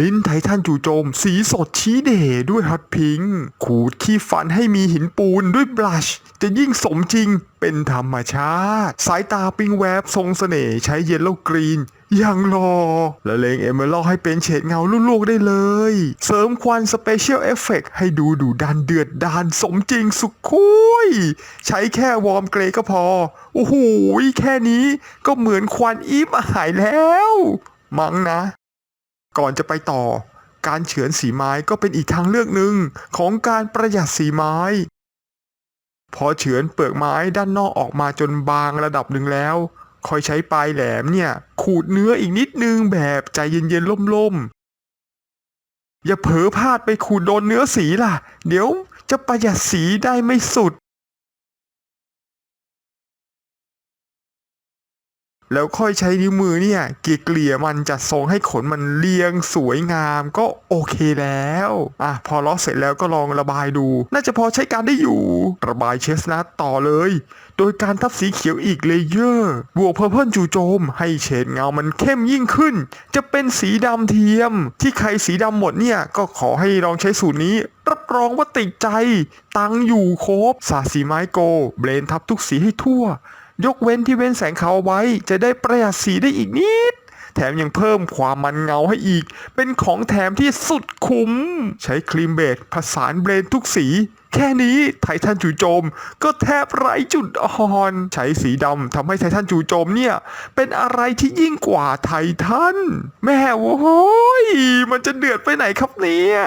ลิ้นไททันจู่โจม สีสดชี้เดด้วยฮอตพิงค์ขูดขี้ฟันให้มีหินปูนด้วยบลัช จะยิ่งสมจริงเป็นธรรมชาติ สายตาปิงแวบทรงเสน่ห์ใช้เยลโลกรีนอย่างรอและเลงเอเมอรัลให้เป็นเฉดเงาลูกๆได้เลย เสริมควันสเปเชียลเอฟเฟกให้ดูดูดันเดือดดานสมจริงสุดคุย ใช้แค่วอร์มเกรก็พอ โอ้โห แค่นี้ก็เหมือนควันอีฟหายแล้ว มั้งนะ ก่อนจะไปต่อ การเฉือนสีไม้ก็เป็นอีกทางเลือกหนึ่งของการประหยัดสีไม้ พอเฉือนเปลือกไม้ด้านนอกออกมาจนบางระดับหนึ่งแล้ว คอยใช้ปลายแหลมเนี่ย ขูดเนื้ออีกนิดนึงแบบใจเย็นๆล่มๆ อย่าเผลอพลาดไปขูดโดนเนื้อสีล่ะ เดี๋ยวจะประหยัดสีได้ไม่สุด แล้วค่อยใช้นิ้วมือเนี่ยเกลี่ยมันจัดทรงให้ขนมันเรียงสวยงามก็โอเคแล้วอะพอล้อเสร็จแล้วก็ลองระบายดู น่าจะพอใช้การได้อยู่ ระบายเชสนัทต่อเลย โดยการทับสีเขียวอีกเลเยอร์บวกเพอร์เพิลจู่โจม ให้เฉดเงามันเข้มยิ่งขึ้น จะเป็นสีดำเทียม ที่ใครสีดำหมดเนี่ยก็ขอให้ลองใช้สูตรนี้รับรองว่าติดใจ ตังอยู่ครบสาสีไม้โก เบลนทับทุกสีให้ทั่ว ยกเว้นที่เว้นแสงขาวไว้ จะได้ประหยัดสีได้อีกนิด แถมยังเพิ่มความมันเงาให้อีก เป็นของแถมที่สุดคุ้ม ใช้ครีมเบสผสานเบลนทุกสี แค่นี้ไททันจู่โจม ก็แทบไร้จุดอ่อน ใช้สีดำทำให้ไททันจู่โจมเนี่ย เป็นอะไรที่ยิ่งกว่าไททัน แม่โว้ยมันจะเดือดไปไหนครับเนี่ย